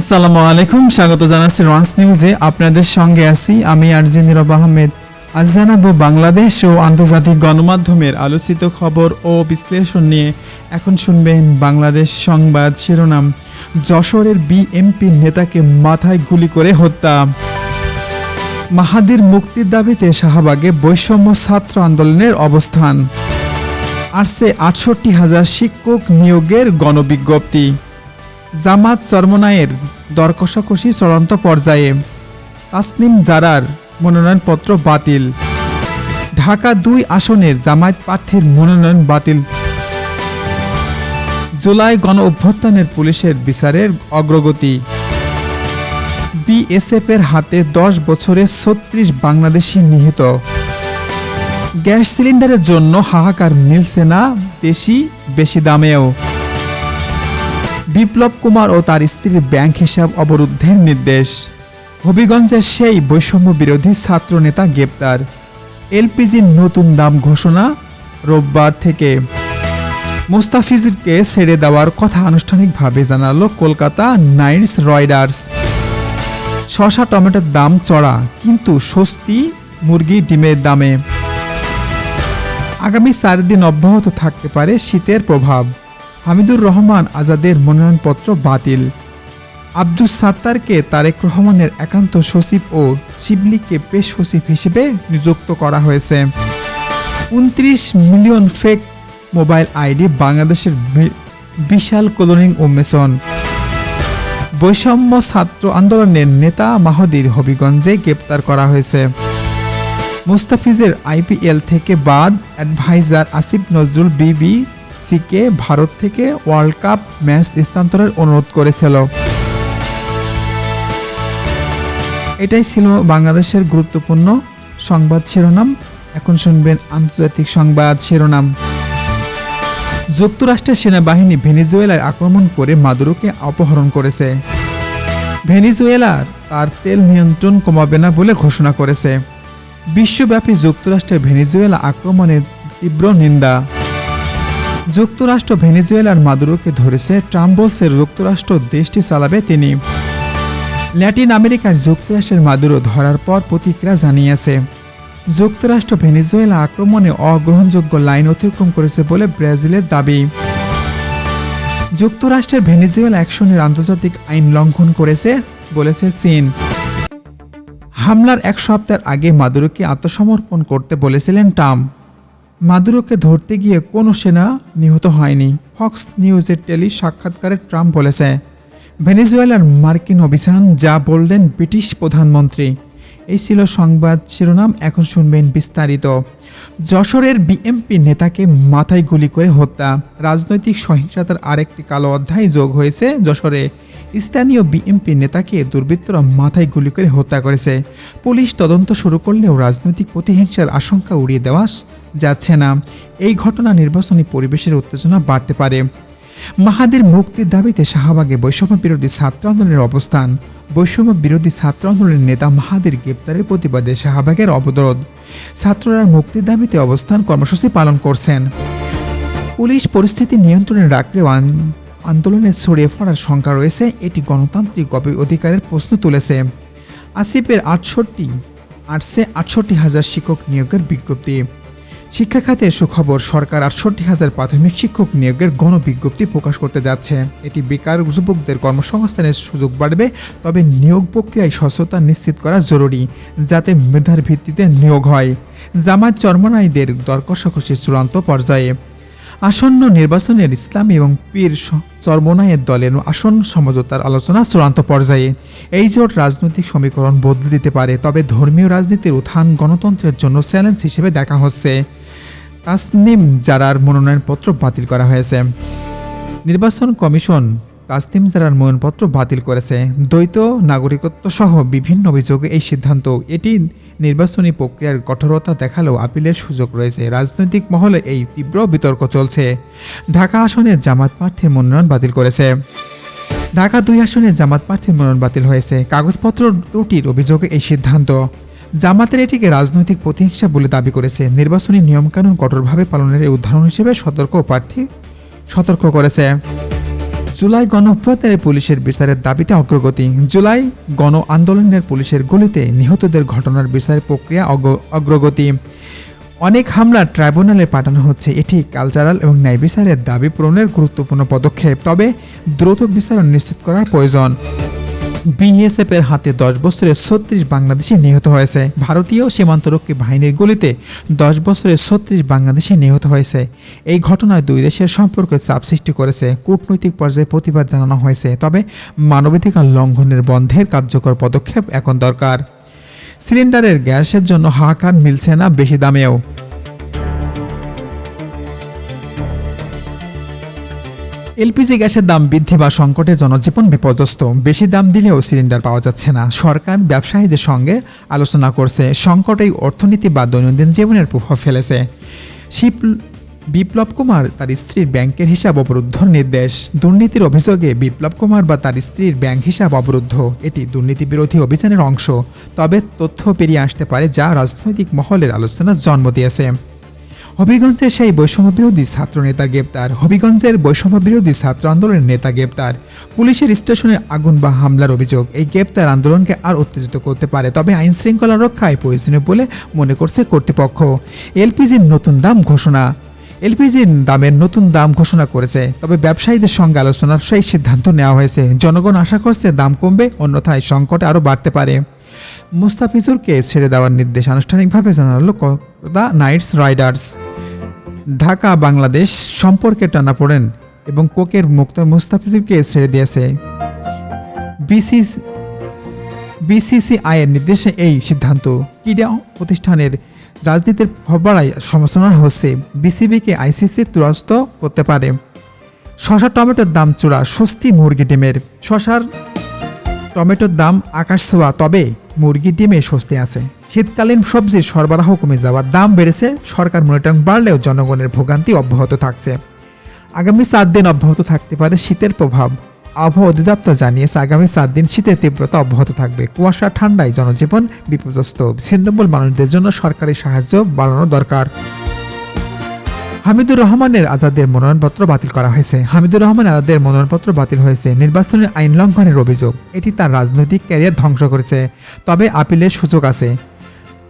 আসসালামু আলাইকুম, স্বাগত জানাচ্ছি রন্স নিউজে আপনাদের সঙ্গে আছি আমি আরজি নীরব আহমেদ। আজ জানাব বাংলাদেশ ও আন্তর্জাতিক গণমাধ্যমের আলোচিত খবর ও বিশ্লেষণ নিয়ে। এখন শুনবেন বাংলাদেশ সংবাদ শিরোনাম। যশোরের বিএমপি নেতাকে মাথায় গুলি করে হত্যা। মাহাদির মুক্তির দাবিতে শাহবাগে বৈষম্য ছাত্র আন্দোলনের অবস্থান। আসছে আটষট্টি হাজার শিক্ষক নিয়োগের গণবিজ্ঞপ্তি। জামাত চরমনায়ের দর কষাকষি চূড়ান্ত পর্যায়ে তাসনিম জারার মনোনয়নপত্র বাতিল। ঢাকা দুই আসনের জামায়াত প্রার্থীর মনোনয়ন বাতিল। জুলাই গণ অভ্যুত্থানের পুলিশের বিচারের অগ্রগতি। বিএসএফের হাতে দশ বছরে ছত্রিশ বাংলাদেশি নিহত। গ্যাস সিলিন্ডারের জন্য হাহাকার মিলছে না দেশি বেশি দামেও। বিপ্লব কুমার ও তার স্ত্রীর ব্যাংক হিসাব অবরুদ্ধের নির্দেশ। হবিগঞ্জের সেই বৈষম্য বিরোধী ছাত্র নেতা গ্রেপ্তার। এলপিজির নতুন দাম ঘোষণা রোববার থেকে। মুস্তাফিজুরকে ছেড়ে দেওয়ার কথা আনুষ্ঠানিকভাবে জানালো কলকাতা নাইটস রয়ডার্স শশা টমেটোর দাম চড়া, কিন্তু স্বস্তি মুরগি ডিমের দামে। আগামী চার দিন অব্যাহত থাকতে পারে শীতের প্রভাব। হামিদুর রহমান আজাদের মনোনয়নপত্র বাতিল। আব্দুস সাত্তারকে তারেক রহমানের একান্ত সচিব ও শিবলিকে পেশ সচিব হিসেবে নিযুক্ত করা হয়েছে। উনত্রিশ মিলিয়ন ফেক মোবাইল আইডি বাংলাদেশের বিশাল কলোনিং ও মেসন। বৈষম্য ছাত্র আন্দোলনের নেতা মাহদির হবিগঞ্জে গ্রেপ্তার করা হয়েছে। মুস্তাফিজের আইপিএল থেকে বাদ অ্যাডভাইজার আসিফ নজরুল বিবিসিকে ভারত থেকে ওয়ার্ল্ড কাপ ম্যাচ স্থানান্তরের অনুরোধ করেছিল। এটাই ছিল বাংলাদেশের গুরুত্বপূর্ণ সংবাদ শিরোনাম। এখন শুনবেন আন্তর্জাতিক সংবাদ শিরোনাম। যুক্তরাষ্ট্রের সেনাবাহিনী ভেনিজুয়েলায় আক্রমণ করে মাদুরোকে অপহরণ করেছে। ভেনিজুয়েলার তার তেল নিয়ন্ত্রণ কমাবে না বলে ঘোষণা করেছে। বিশ্বব্যাপী যুক্তরাষ্ট্রের ভেনিজুয়েলা আক্রমণের তীব্র নিন্দা। যুক্তরাষ্ট্র ভেনিজুয়েলার মাদুরোকে ধরেছে ট্রাম্প বলছে যুক্তরাষ্ট্র দেশটি চালাবে তিনি। ল্যাটিন আমেরিকার যুক্তরাষ্ট্রের মাদুরো ধরার পর প্রতিক্রিয়া জানিয়েছে। যুক্তরাষ্ট্র ভেনিজুয়েলা আক্রমণে অগ্রহণযোগ্য লাইন অতিক্রম করেছে বলে ব্রাজিলের দাবি। যুক্তরাষ্ট্রের ভেনিজুয়েলা অ্যাকশনের আন্তর্জাতিক আইন লঙ্ঘন করেছে, বলেছে চীন। হামলার এক সপ্তাহের আগে মাদুরোকে আত্মসমর্পণ করতে বলেছিলেন ট্রাম্প। মাদুরোকে ধরতে গিয়ে কোনো সেনা নিহত হয়নি। ফক্স নিউজের টেলি সাক্ষাৎকারে ট্রাম্প বলেছে, ভেনেজুয়েলার মার্কিন অভিযান যা বললেন ব্রিটিশ প্রধানমন্ত্রী। এই ছিল সংবাদ শিরোনাম, এখন শুনবেন বিস্তারিত। যশোরের বিএমপি নেতাকে মাথায় গুলি করে হত্যা। রাজনৈতিক সহিংসতার আরেকটি কালো অধ্যায় যোগ হয়েছে যশোরে। স্থানীয় বিএমপি নেতাকে দুর্বৃত্তরা মাথায় গুলি করে হত্যা করেছে। পুলিশ তদন্ত শুরু করলেও রাজনৈতিক প্রতিহিংসার আশঙ্কা উড়িয়ে দেওয়া যাচ্ছে না। এই ঘটনা নির্বাচনী পরিবেশের উত্তেজনা বাড়তে পারে। মাহাদের মুক্তির দাবিতে শাহবাগে বৈষম্য বিরোধী ছাত্র আন্দোলনের অবস্থান। বৈষম্য বিরোধী ছাত্র আন্দোলনের নেতা মাহাদের গ্রেপ্তারের প্রতিবাদে শাহবাগের অবরোধ। ছাত্ররা মুক্তির দাবিতে অবস্থান কর্মসূচি পালন করছেন। পুলিশ পরিস্থিতি নিয়ন্ত্রণে রাখলেও আন- আন্দোলনের ছড়িয়ে পড়ার শঙ্কা রয়েছে, এটি গণতান্ত্রিক গবে- অধিকারের প্রশ্ন তুলেছে। আসিফের আটষট্টি, আটশে আটষট্টি হাজার শিক্ষক নিয়োগের বিজ্ঞপ্তি। শিক্ষা খাতে সুখবর, সরকার আটষট্টি হাজার প্রাথমিক শিক্ষক নিয়োগের গণবিজ্ঞপ্তি প্রকাশ করতে যাচ্ছে। এটি বেকার যুবকদের কর্মসংস্থানের সুযোগ বাড়বে, তবে নিয়োগ প্রক্রিয়ায় স্বচ্ছতা নিশ্চিত করা জরুরি, যাতে মেধার ভিত্তিতে নিয়োগ হয়। জামাত চরমনাইদের দর কষাকষি চূড়ান্ত পর্যায়ে। আসন্ন নির্বাচনের ইসলাম এবং পীর চরমনায়ের দলের আসন্ন সমঝোতার আলোচনা চূড়ান্ত পর্যায়ে। এই জোট রাজনৈতিক সমীকরণ বদলে দিতে পারে, তবে ধর্মীয় রাজনীতির উত্থান গণতন্ত্রের জন্য চ্যালেঞ্জ হিসেবে দেখা হচ্ছে। তাসনিম জারার মনোনয়নপত্র বাতিল করা হয়েছে। নির্বাচন কমিশন তাসনিম জারার মনোনয়নপত্র বাতিল করেছে। দ্বৈত নাগরিকত্ব সহ বিভিন্ন অভিযোগে এই সিদ্ধান্ত। এটি নির্বাচনী প্রক্রিয়ার কঠোরতা দেখালেও আপিলের সুযোগ রয়েছে। রাজনৈতিক মহলে এই তীব্র বিতর্ক চলছে। ঢাকা আসনে জামাত প্রার্থীর মনোনয়ন বাতিল করেছে। ঢাকা দুই আসনে জামাত প্রার্থীর মনোনয়ন বাতিল হয়েছে। কাগজপত্র ত্রুটির অভিযোগে এই সিদ্ধান্ত। জামাতের এটিকে রাজনৈতিক প্রতিহিংসা বলে দাবি করেছে। নির্বাচনী নিয়মকানুন কঠোরভাবে পালনের উদাহরণ হিসেবে সতর্ক প্রার্থী সতর্ক করেছে। জুলাই গণঅভ্যুত্থানের পুলিশের বিচারের দাবিতে অগ্রগতি। জুলাই গণ আন্দোলনের পুলিশের গুলিতে নিহতদের ঘটনার বিচার প্রক্রিয়া অগ্রগতি। অনেক হামলা ট্রাইব্যুনালে পাঠানো হচ্ছে। এটি কালচারাল এবং ন্যায় বিচারের দাবি পূরণের গুরুত্বপূর্ণ পদক্ষেপ। তবে দ্রুত বিচার নিশ্চিত করার প্রয়োজন। বিএসএফ এর হাতে দশ বছরের ছত্রিশ বাংলাদেশি নিহত হয়েছে। ভারতীয় সীমান্তরক্ষী বাহিনীর গুলিতে দশ বছরের ছত্রিশ বাংলাদেশি নিহত হয়েছে। এই ঘটনায় দুই দেশের সম্পর্কে চাপ সৃষ্টি করেছে। কূটনৈতিক পর্যায়ে প্রতিবাদ জানানো হয়েছে, তবে মানবাধিকার লঙ্ঘনের বন্ধের কার্যকর পদক্ষেপ এখন দরকার। সিলিন্ডারের গ্যাসের জন্য হাহাকার মিলছে না বেশি দামেও। এলপিজি গ্যাসের দাম বৃদ্ধি বা সংকটে জনজীবন বিপর্যস্ত। বেশি দাম দিলেও সিলিন্ডার পাওয়া যাচ্ছে না। সরকার ব্যবসায়ীদের সঙ্গে আলোচনা করছে। সংকট এই অর্থনীতি বা দৈনন্দিন জীবনের প্রভাব ফেলেছে। শিপ বিপ্লব কুমার তার স্ত্রীর ব্যাংকের হিসাব অবরুদ্ধ নির্দেশ। দুর্নীতির অভিযোগে বিপ্লব কুমার বা তার স্ত্রীর ব্যাংক হিসাব অবরুদ্ধ। এটি দুর্নীতি বিরোধী অভিযানের অংশ। তবে তথ্য পেরিয়ে আসতে পারে যা রাজনৈতিক মহলের আলোচনার জন্ম দিয়েছে। হবিগঞ্জের সেই বৈষম্য বিরোধী ছাত্র নেতা গ্রেপ্তার। হবিগঞ্জের বৈষম্য বিরোধী ছাত্র আন্দোলনের নেতা গ্রেপ্তার। পুলিশের স্টেশনের আগুন বা হামলার অভিযোগ। এই গ্রেপ্তার আন্দোলনকে আর উত্তেজিত করতে পারে, তবে আইন শৃঙ্খলা রক্ষায় প্রয়োজনীয় বলে মনে করছে কর্তৃপক্ষ। এলপিজির নতুন দাম ঘোষণা। এলপিজির দামের নতুন দাম ঘোষণা করেছে। তবে ব্যবসায়ীদের সঙ্গে আলোচনার সেই সিদ্ধান্ত নেওয়া হয়েছে। জনগণ আশা করছে দাম কমবে, অন্যথায় সংকট আরও বাড়তে পারে। মুস্তাফিজুরকে ছেড়ে দেওয়ার নির্দেশ আনুষ্ঠানিকভাবে জানালো the Knight Riders. Dhaka, Bangladesh সম্পর্কে টানাপোড়েন এবং কোকের মুক্ত মুস্তাফিজুরকে ছেড়ে দিয়েছে। বিসিস বিসিসিআই এর নির্দেশে এই সিদ্ধান্ত। ক্রীড়া প্রতিষ্ঠানের রাজনীতির বাড়ায় সমালোচনা হচ্ছে বিসিবিকে আইসিসি তুরস্ত করতে পারে। শশা টমেটোর দাম চূড়া স্বস্তি মুরগি ডিমের। শশার টমেটোর দাম আকাশ ছোঁয়া, তবে মুরগি ডিমে স্বস্তি আছে। শীতকালীন সবজির সরবরাহ কমে যাওয়ার দাম বেড়েছে, সরকার মনিটরিং বাড়লেও জনগণের ভোগান্তি অব্যাহত থাকছে। আগামী চার দিন অব্যাহত থাকতে পারে শীতের প্রভাব। আবহাওয়া অধিদপ্তর জানিয়েছে, আগামী চার দিন শীতের তীব্রতা অব্যাহত থাকবে। কুয়াশা, ঠান্ডায় জনজীবন বিপর্যস্ত। ছিন্নমূল মানুষদের জন্য সরকারি সাহায্য বাড়ানো দরকার। হামিদুর রহমানের আজাদের মনোনয়নপত্র বাতিল করা হয়েছে। হামিদুর রহমান আজাদের মনোনয়নপত্র বাতিল হয়েছে। নির্বাচনের আইন লঙ্ঘনের অভিযোগ। এটি তার রাজনৈতিক ক্যারিয়ার ধ্বংস করেছে। তবে আপিলের সুযোগ আছে।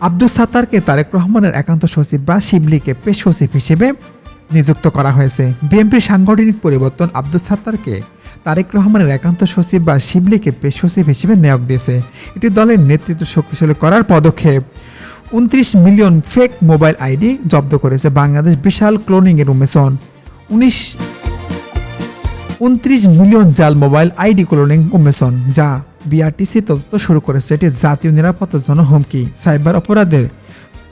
আব্দুল সাত্তারকে তারেক রহমানের একান্ত সচিব বা শিবলিকে পেশ সচিব হিসেবে নিযুক্ত করা হয়েছে। বিএনপির সাংগঠনিক পরিবর্তন আব্দুল সাত্তারকে তারেক রহমানের একান্ত সচিব বা শিবলিকে পেশ সচিব হিসেবে নিয়োগ দিয়েছে। এটি দলের নেতৃত্ব শক্তিশালী করার পদক্ষেপ। উনত্রিশ মিলিয়ন ফেক মোবাইল আইডি জব্দ করেছে বাংলাদেশ বিশাল ক্লোনিংয়ের উন্মেষণ। উনিশ উনত্রিশ মিলিয়ন জাল মোবাইল আইডি ক্লোনিং কমিশন যা বিআরটিসি তদন্ত শুরু করেছে। এটি জাতীয় নিরাপত্তার জন্য হুমকি। সাইবার অপরাধের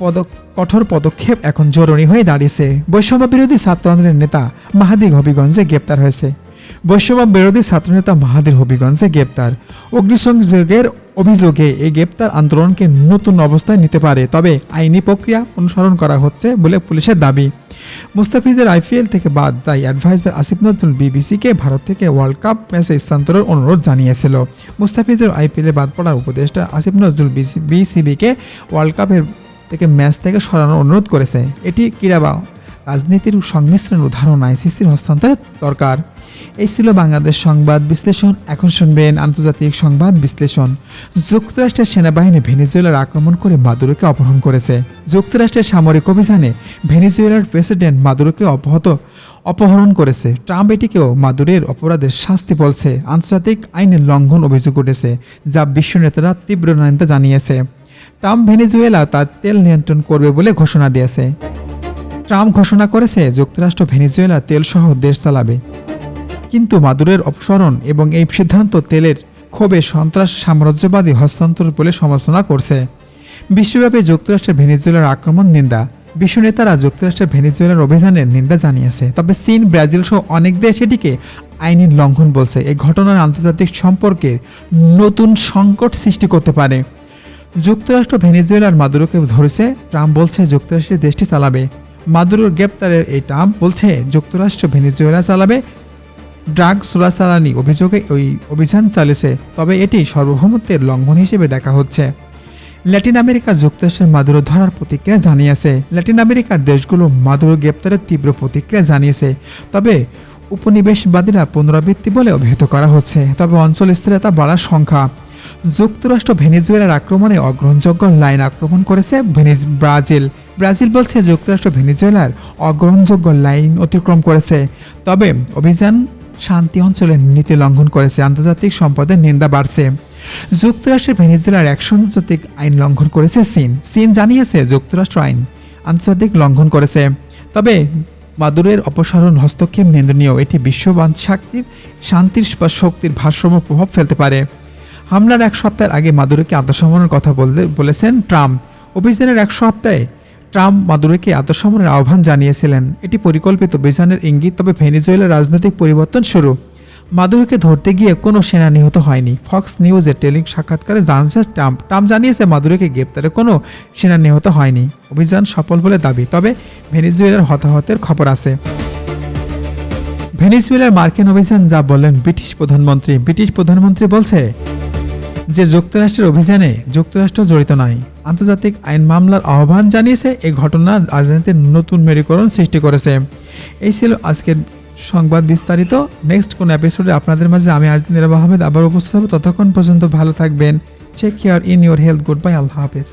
পদক কঠোর পদক্ষেপ এখন জরুরি হয়ে দাঁড়িয়েছে। বৈষম্য বিরোধী ছাত্র আন্দোলনের নেতা মাহাদি হবিগঞ্জে গ্রেপ্তার হয়েছে। বৈষম্য বিরোধী ছাত্রনেতা মাহাদির হবিগঞ্জে গ্রেপ্তার। অগ্নিসংযোগের অভিযোগে এই গ্রেপ্তার আন্দোলনকে নতুন অবস্থায় নিতে পারে, তবে আইনি প্রক্রিয়া অনুসরণ করা হচ্ছে বলে পুলিশের দাবি। মুস্তাফিজের আইপিএল থেকে বাদ তাই অ্যাডভাইজার আসিফ নজরুল বিবিসিকে ভারত থেকে ওয়ার্ল্ড কাপ ম্যাচে স্থানান্তরের অনুরোধ জানিয়েছিল। মুস্তাফিজের আইপিএলে বাদ পড়ার উপদেষ্টা আসিফ নজরুল বিসিবিকে ওয়ার্ল্ড কাপের থেকে ম্যাচ থেকে সরানোর অনুরোধ করেছে। এটি ক্রীড়া বা রাজনীতির সংমিশ্রণ উদাহরণ আইসিসির হস্তান্তরের দরকার। এই ছিল বাংলাদেশ সংবাদ বিশ্লেষণ। এখন শুনবেন আন্তর্জাতিক সংবাদ বিশ্লেষণ। যুক্তরাষ্ট্রের সেনাবাহিনী ভেনিজুয়েলার আক্রমণ করে মাদুরোকে অপহরণ করেছে। যুক্তরাষ্ট্রের সামরিক অভিযানে ভেনিজুয়েলার প্রেসিডেন্ট মাদুরোকে অব্যাহত অপহরণ করেছে। ট্রাম্প এটিকেও মাদুরের অপরাধের শাস্তি বলছে। আন্তর্জাতিক আইনের লঙ্ঘন অভিযোগ উঠেছে, যা বিশ্ব নেতারা তীব্র নিন্দা জানিয়েছে। ট্রাম্প ভেনিজুয়েলা তার তেল নিয়ন্ত্রণ করবে বলে ঘোষণা দিয়েছে। ট্রাম্প ঘোষণা করেছে যুক্তরাষ্ট্র ভেনেজুয়েলা তেলসহ দেশ চালাবে। কিন্তু মাদুরের অপসারণ এবং এই সিদ্ধান্ত তেলের ক্ষোভে সন্ত্রাস সাম্রাজ্যবাদী হস্তান্তর বলে সমালোচনা করছে। বিশ্বব্যাপী যুক্তরাষ্ট্রের ভেনেজুয়েলার আক্রমণ নিন্দা। বিশ্ব নেতারা যুক্তরাষ্ট্রের ভেনিজুয়েলার অভিযানের নিন্দা জানিয়েছে। তবে চীন, ব্রাজিল সহ অনেক দেশ এটিকে আইনের লঙ্ঘন বলছে। এই ঘটনার আন্তর্জাতিক সম্পর্কের নতুন সংকট সৃষ্টি করতে পারে। যুক্তরাষ্ট্র ভেনিজুয়েলার মাদুরোকে ধরেছে। ট্রাম্প বলছে যুক্তরাষ্ট্রের দেশটি চালাবে। মাদুরোর গ্রেপ্তারের এই ট্রাম্প বলছে, যুক্তরাষ্ট্র ভেনেজুয়েলা চালাবে, ড্রাগ চোরাচালানি অভিযোগে ওই অভিযান চালিয়েছে, তবে এটি সার্বভৌমত্বের লঙ্ঘন হিসেবে দেখা হচ্ছে। ল্যাটিন আমেরিকা যুক্তরাষ্ট্রের মাদুরো ধরার প্রতিক্রিয়া জানিয়েছে। ল্যাটিন আমেরিকার দেশগুলো মাদুরো গ্রেপ্তারের তীব্র প্রতিক্রিয়া জানিয়েছে। তবে উপনিবেশবাদীরা পুনরাবৃত্তি বলে অভিহিত করা হচ্ছে। তবে অঞ্চল স্থিরতা বাড়ার সংখ্যা। যুক্তরাষ্ট্র ভেনেজুয়েলার আক্রমণে অগ্রহণযোগ্য লাইন আক্রমণ করেছে ব্রাজিল। ব্রাজিল বলছে যুক্তরাষ্ট্র ভেনেজুয়েলার অগ্রহণযোগ্য লাইন অতিক্রম করেছে। তবে অভিযান শান্তি অঞ্চলের নীতি লঙ্ঘন করেছে। আন্তর্জাতিক সম্পদের নিন্দা বাড়ছে। যুক্তরাষ্ট্রের ভেনেজুয়েলার একশো আন্তর্জাতিক আইন লঙ্ঘন করেছে চীন। চীন জানিয়েছে যুক্তরাষ্ট্র আইন আন্তর্জাতিক লঙ্ঘন করেছে। তবে মাদুরের অপসারণ হস্তক্ষেপ নিন্দনীয় এটি বিশ্ববান শক্তির, শান্তির বা শক্তির ভারসাম্য প্রভাব ফেলতে পারে। হামলার এক সপ্তাহের আগে মাদুরোকে আত্মসমর্পণের কথা বলতে বলেছেন ট্রাম্প। অভিযানের এক সপ্তাহে ট্রাম্প মাদুরোকে আত্মসমর্পণের আহ্বান জানিয়েছিলেন। এটি পরিকল্পিত অভিযানের ইঙ্গিত, তবে ভেনিজুয়েলার রাজনৈতিক পরিবর্তন শুরু। মাদুরোকে ধরতে গিয়ে কোনো সেনা নিহত হয়নি। ফক্স নিউজের টেলিং সাক্ষাৎকারে জানিয়েছে ট্রাম্প। ট্রাম্প জানিয়েছে মাদুরোকে গ্রেপ্তারে কোনো সেনা নিহত হয়নি। অভিযান সফল বলে দাবি, তবে ভেনিজুয়েলার হতাহতের খবর আছে। ভেনিজুয়েলার মার্কিন অভিযান যা বললেন ব্রিটিশ প্রধানমন্ত্রী। ব্রিটিশ প্রধানমন্ত্রী বলছে যে যুক্তরাষ্ট্রের অভিযানে যুক্তরাষ্ট্র জড়িত নয়। আন্তর্জাতিক আইন মামলার আহ্বান জানিয়েছে এই ঘটনা রাজনীতির নতুন মেরুকরণ সৃষ্টি করেছে। এই ছিল আজকের সংবাদ বিস্তারিত। নেক্সট কোন এপিসোডে আপনাদের মাঝে আমি আরদিন নিরাবা আহমেদ আবার উপস্থিত হব। ততক্ষণ পর্যন্ত ভালো থাকবেন। Take care in your health good bye আল্লাহ হাফেজ।